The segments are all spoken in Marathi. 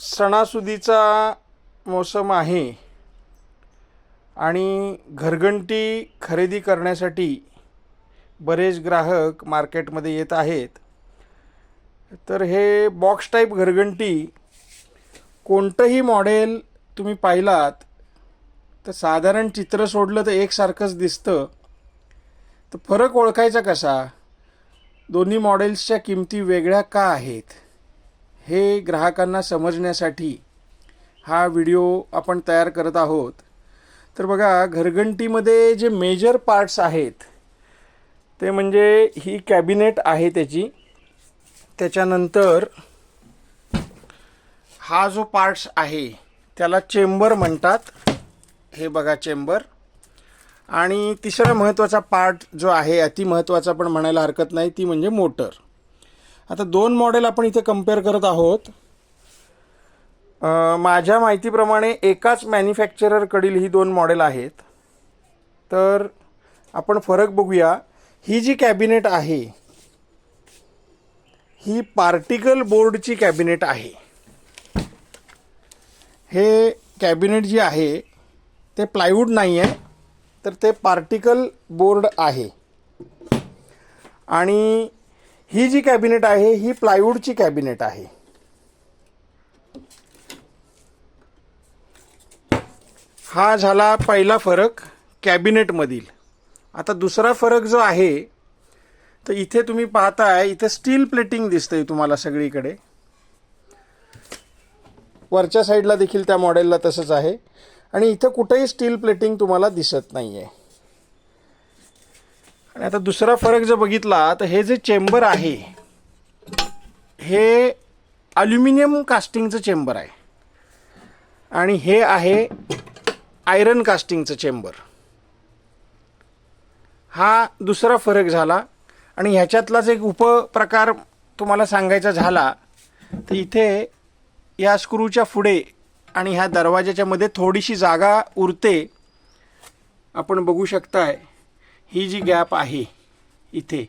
सणासुदीचा मोसम आहे आणि घरघंटी खरेदी करण्यासाठी बरेच ग्राहक मार्केटमध्ये येत आहेत. तर हे बॉक्स टाईप घरघंटी कोणतंही मॉडेल तुम्ही पाहिलात तर साधारण चित्र सोडलं तर एकसारखंच दिसतं. तर फरक ओळखायचा कसा? दोन्ही मॉडेल्सच्या किमती वेगळ्या का आहेत? हे ग्राहकांना समजण्यासाठी हा व्हिडिओ आपण तयार करत आहोत. तर बघा घरघंटीमध्ये जे मेजर पार्ट्स आहेत ते म्हणजे ही कॅबिनेट आहे त्याची. त्याच्यानंतर हा जो पार्ट्स आहे त्याला चेंबर म्हणतात. हे बघा चेंबर आणि तिसरा महत्त्वाचा पार्ट जो आहे अति महत्त्वाचा पण म्हणायला हरकत नाही ती म्हणजे मोटर आता दोन मॉडेल आपण इथे कंपेअर करत आहोत. माझ्या माहितीप्रमाणे एकाच मॅन्युफॅक्चररकडील ही दोन मॉडेल आहेत. तर आपण फरक बघूया. ही जी कॅबिनेट आहे ही पार्टिकल बोर्डची कॅबिनेट आहे. हे कॅबिनेट जी आहे ते प्लायवूड नाही आहे तर ते पार्टिकल बोर्ड आहे. आणि ही जी कॅबिनेट आहे ही प्लायवूडची कॅबिनेट आहे. हा झाला पहिला फरक कॅबिनेटमधील. आता दुसरा फरक जो आहे तर इथे तुम्ही पाहताय इथे स्टील प्लेटिंग दिसतंय तुम्हाला सगळीकडे. वरच्या साईडला देखील त्या मॉडेलला तसंच आहे. आणि इथं कुठेही स्टील प्लेटिंग तुम्हाला दिसत नाही आहे आणि आता दुसरा फरक जर बघितला तर हे जे चेंबर आहे हे अल्युमिनियम कास्टिंगचं चेंबर आहे. आणि हे आहे आयरन कास्टिंगचं चेंबर. हा दुसरा फरक झाला. आणि ह्याच्यातलाच एक उपप्रकार तुम्हाला सांगायचा झाला तर इथे या स्क्रूच्या पुढे आणि ह्या दरवाजाच्या मध्ये थोडीशी जागा उरते. आपण बघू शकताय. ही जी गॅप आहे इथे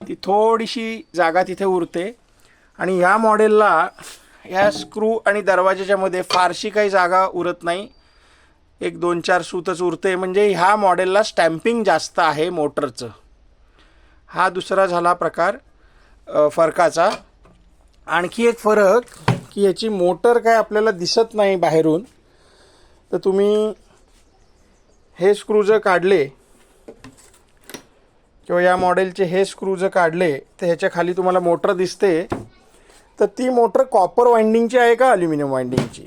ती थोडीशी जागा तिथे उरते. आणि ह्या मॉडेलला ह्या स्क्रू आणि दरवाजाच्यामध्ये फारशी काही जागा उरत नाही. एक दोन चार सूतच उरते. म्हणजे ह्या मॉडेलला स्टॅम्पिंग जास्त आहे मोटरचं. हा दुसरा झाला प्रकार फरकाचा. आणखी एक फरक की याची मोटर काय आपल्याला दिसत नाही बाहेरून. तर तुम्ही हे स्क्रू जर काढले किंवा या मॉडेलचे हे स्क्रू जर काढले तर ह्याच्या खाली तुम्हाला मोटर दिसते. तर ती मोटर कॉपर वाइंडिंगची आहे का अल्युमिनियम वाइंडिंगची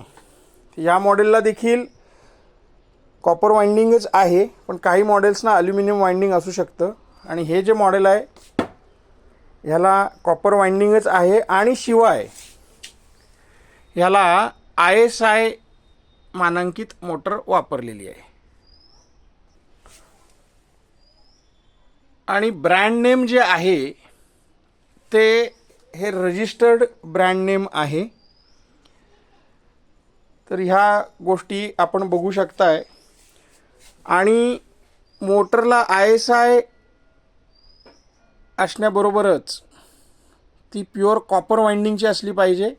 या मॉडेलला देखील कॉपर वाइंडिंगच आहे पण काही मॉडेल्सना अल्युमिनियम वाइंडिंग असू शकतं. आणि हे जे मॉडेल आहे ह्याला कॉपर वाइंडिंगच आहे आणि शिवाय ह्याला आय एस आय मानांकित मोटर वापरलेली आहे. आणि ब्रँड नेम जे आहे ते हे रजिस्टर्ड ब्रँड नेम आहे. तर ह्या गोष्टी आपण बघू शकताय. आणि मोटरला आय एस आय असण्याबरोबरच ती प्युअर कॉपर वाइंडिंगची असली पाहिजे.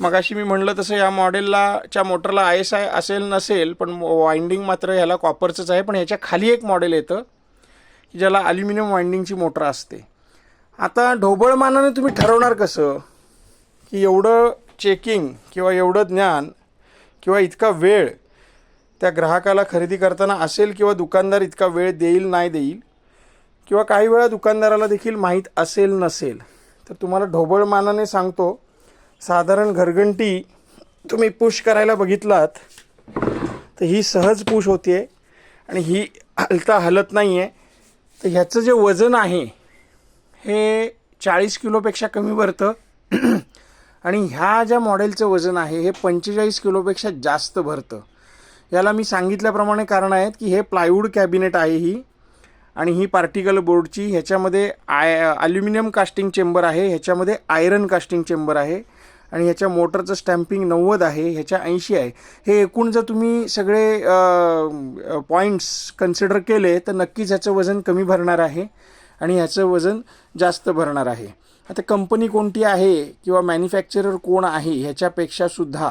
मगाशी मी म्हणलं तसं या मॉडेलला च्या मोटरला आय एस आय असेल नसेल पण वाइंडिंग मात्र ह्याला कॉपरचंच आहे पण ह्याच्या खाली एक मॉडेल येतं. की ज्याला अल्युमिनियम वाइंडिंगची मोटर असते. आता ढोबळमानाने तुम्ही ठरवणार कसं? की एवढं चेकिंग किंवा एवढं ज्ञान किंवा इतका वेळ त्या ग्राहकाला खरेदी करताना असेल किंवा दुकानदार इतका वेळ देईल नाही देईल किंवा काही वेळा दुकानदाराला देखील माहीत असेल नसेल तर तुम्हाला ढोबळमानाने सांगतो साधारण घरघंटी तुम्ही पुश करायला बघितलात तर ही सहज पुश होते आणि ही हलता हलत नाही आहे तर ह्याचं जे वजन आहे हे चाळीस किलोपेक्षा कमी भरतं. आणि ह्या ज्या मॉडेलचं वजन आहे हे पंचेचाळीस किलोपेक्षा जास्त भरतं. याला मी सांगितल्याप्रमाणे कारण आहेत की हे प्लायवूड कॅबिनेट आहे ही. आणि ही पार्टिकल बोर्डची ह्याच्यामध्ये आय अल्युमिनियम कास्टिंग चेंबर आहे ह्याच्यामध्ये आयरन कास्टिंग चेंबर आहे. आणि ह्याच्या मोटरचं स्टॅम्पिंग नव्वद आहे ह्याच्या ऐंशी आहे. हे एकूण जर तुम्ही सगळे पॉईंट्स कन्सिडर केले तर नक्कीच ह्याचं वजन कमी भरणार आहे आणि ह्याचं वजन जास्त भरणार आहे. आता कंपनी कोणती आहे किंवा मॅन्युफॅक्चरर कोण आहे ह्याच्यापेक्षा सुद्धा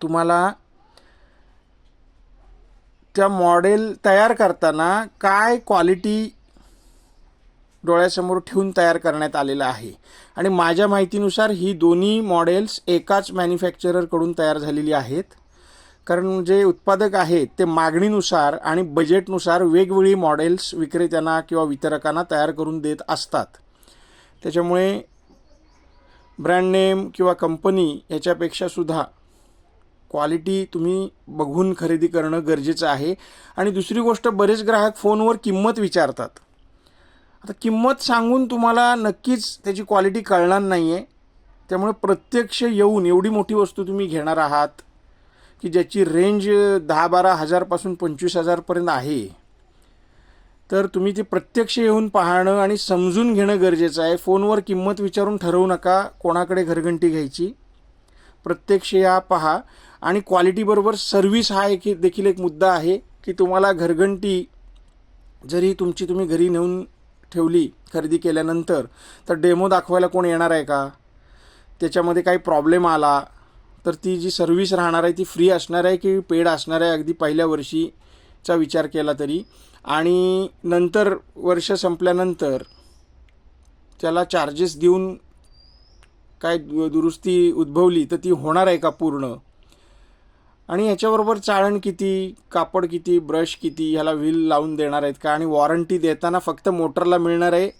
तुम्हाला त्या मॉडेल तयार करताना काय क्वालिटी डोळ्यासमोर ठेवून तयार करण्यात आलेलं आहे. आणि माझ्या माहितीनुसार ही दोन्ही मॉडेल्स एकाच मॅन्युफॅक्चररकडून तयार झालेली आहेत. कारण जे उत्पादक आहेत ते मागणीनुसार आणि बजेटनुसार वेगवेगळी मॉडेल्स विक्रेत्यांना किंवा वितरकांना तयार करून देत असतात. त्याच्यामुळे ब्रँड नेम किंवा कंपनी याच्यापेक्षासुद्धा क्वालिटी तुम्ही बघून खरेदी करणं गरजेचं आहे. आणि दुसरी गोष्ट बरेच ग्राहक फोनवर किंमत विचारतात. आता किंमत सांगून तुम्हाला नक्कीच त्याची क्वालिटी कळणार नाही आहे त्यामुळे प्रत्यक्ष येऊन एवढी मोठी वस्तू तुम्ही घेणार आहात की ज्याची रेंज दहा बारा हजारपासून पंचवीस हजारपर्यंत आहे. तर तुम्ही ते प्रत्यक्ष येऊन पाहणं आणि समजून घेणं गरजेचं आहे. फोनवर किंमत विचारून ठरवू नका कोणाकडे घरघंटी घ्यायची. प्रत्यक्ष या पहा. आणि क्वालिटीबरोबर सर्व्हिस हा एक देखील एक मुद्दा आहे की तुम्हाला घरघंटी जरी तुमची तुम्ही घरी नेऊन ठेवली खरेदी केल्यानंतर. तर डेमो दाखवायला कोण येणार आहे का? त्याच्यामध्ये काही प्रॉब्लेम आला. तर ती जी सर्व्हिस राहणार आहे ती फ्री असणार आहे की पेड असणार आहे? अगदी पहिल्या वर्षीचा विचार केला तरी. आणि नंतर वर्ष संपल्यानंतर त्याला चार्जेस देऊन काय दु दुरुस्ती उद्भवली तर ती होणार आहे का पूर्ण? आणि ह्याच्याबरोबर चाळण किती कापड किती ब्रश किती ह्याला व्हील लावून देणार आहेत का? आणि वॉरंटी देताना फक्त मोटरला मिळणार आहे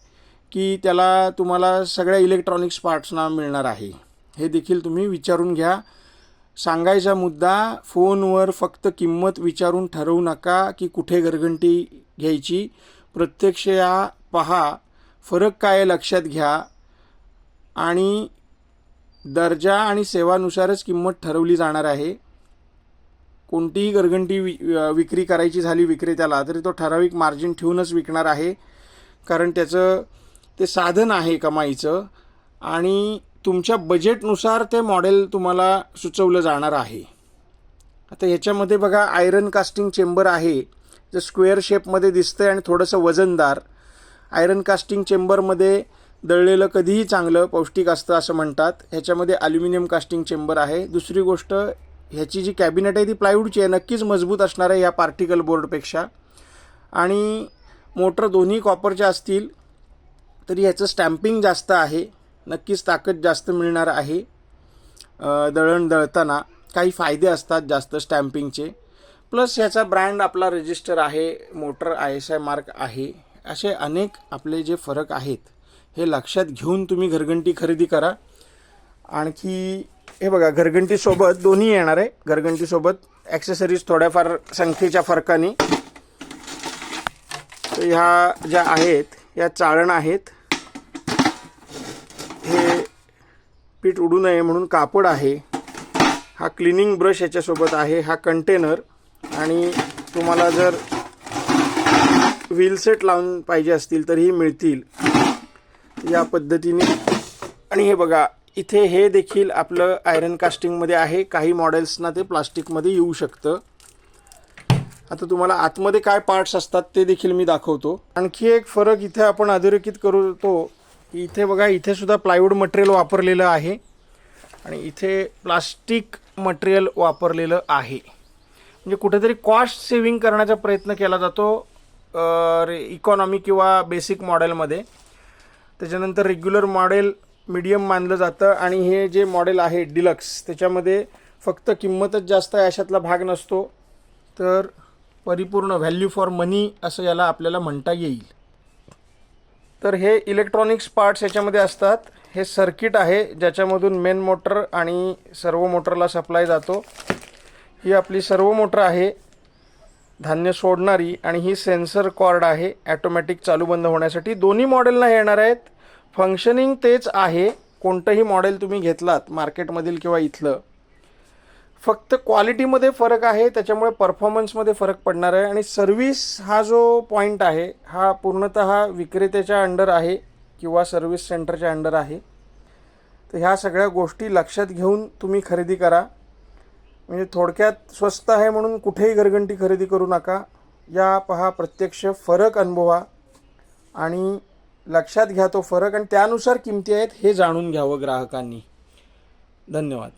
की त्याला तुम्हाला सगळ्या इलेक्ट्रॉनिक्स पार्ट्सना मिळणार आहे? हे देखील तुम्ही विचारून घ्या. सांगायचा मुद्दा फोनवर फक्त किंमत विचारून ठरवू नका की कुठे घरघंटी घ्यायची. प्रत्यक्ष या पहा फरक काय लक्षात घ्या. आणि दर्जा आणि सेवानुसारच किंमत ठरवली जाणार आहे. कोणतीही गरगंटी वि विक्री करायची झाली विक्रेत्याला तरी तो ठराविक मार्जिन ठेवूनच विकणार आहे. कारण त्याचं ते साधन आहे कमाईचं आणि तुमच्या बजेटनुसार ते मॉडेल तुम्हाला सुचवलं जाणार आहे. आता ह्याच्यामध्ये बघा आयरन कास्टिंग चेंबर आहे जे स्क्वेअर शेपमध्ये दिसतंय आणि थोडंसं वजनदार. आयरन कास्टिंग चेंबरमध्ये दळलेलं कधीही चांगलं पौष्टिक असतं असं म्हणतात. ह्याच्यामध्ये ॲल्युमिनियम कास्टिंग चेंबर आहे. दुसरी गोष्ट ह्याची जी कॅबिनेट आहे ती प्लायवूडची आहे. नक्कीच मजबूत असणार आहे या पार्टिकल बोर्डपेक्षा आणि मोटर दोन्ही कॉपरच्या असतील तरी ह्याचं स्टॅम्पिंग जास्त आहे. नक्कीच ताकद जास्त मिळणार आहे. दळण दळताना काही फायदे असतात जास्त स्टॅम्पिंगचे प्लस ह्याचा ब्रँड आपला रजिस्टर आहे motor I S I mark आहे. असे अनेक आपले जे फरक आहेत हे लक्षात घेऊन तुम्ही घरघंटी खरेदी करा. आणखी हे बघा घरघंटीसोबत दोन्ही येणार आहे. घरघंटीसोबत ॲक्सेसरीज थोड्याफार संख्येच्या फरकाने. तर ह्या ज्या आहेत या चाळण आहेत. हे पीठ उडू नये म्हणून कापड आहे. हा क्लिनिंग ब्रश याच्यासोबत आहे हा कंटेनर आणि तुम्हाला जर व्हीलसेट लावून पाहिजे असतील तरीही मिळतील. या पद्धतीने. आणि हे बघा इथे हे देखील आपलं आयरन कास्टिंगमध्ये आहे. काही मॉडेल्सना ते प्लास्टिकमध्ये येऊ शकतं. आता तुम्हाला आतमध्ये काय पार्ट्स असतात ते देखील मी दाखवतो. आणखी एक फरक इथे आपण अधोरेखित करतो. की इथे बघा इथे सुद्धा प्लायवूड मटेरियल वापरलेलं आहे. आणि इथे प्लास्टिक मटेरियल वापरलेलं आहे. म्हणजे कुठेतरी कॉस्ट सेविंग करण्याचा प्रयत्न केला जातो इकॉनॉमी किंवा बेसिक मॉडेलमध्ये त्याच्यानंतर रेग्युलर मॉडेल मीडियम मानलं जातं आणि हे जे मॉडेल आहे डिलक्स त्याच्यामध्ये फक्त किंमतच जास्त आहे अशातला भाग नसतो. तर परिपूर्ण व्हॅल्यू फॉर मनी असं याला आपल्याला म्हणता येईल. तर हे इलेक्ट्रॉनिक्स पार्ट्स याच्यामध्ये असतात. हे सर्किट आहे ज्याच्यामधून मेन मोटर आणि सर्व मोटरला सप्लाय जातो. ही आपली सर्व मोटर आहे. धान्य सोडणारी आणि ही सेन्सर कॉर्ड आहे. ॲटोमॅटिक चालू बंद होण्यासाठी दोन्ही मॉडेलना येणार आहेत. फंक्शनिंग तेच आहे कोणतंही मॉडेल तुम्ही घेतलात मार्केटमधील किंवा इथलं. फक्त क्वालिटीमध्ये फरक आहे त्याच्यामुळे परफॉर्मन्समध्ये फरक पडणार आहे. आणि सर्व्हिस हा जो पॉईंट आहे हा पूर्णतः विक्रेत्याच्या अंडर आहे किंवा सर्व्हिस सेंटरच्या अंडर आहे. तर ह्या सगळ्या गोष्टी लक्षात घेऊन तुम्ही खरेदी करा. म्हणजे थोडक्यात स्वस्त आहे म्हणून कुठेही घरघंटी खरेदी करू नका. या पहा प्रत्यक्ष फरक अनुभवा. आणि लक्षात घ्या तो फरक आणि त्यानुसार किमती आहेत हे जाणून घ्यावं ग्राहकांनी. धन्यवाद.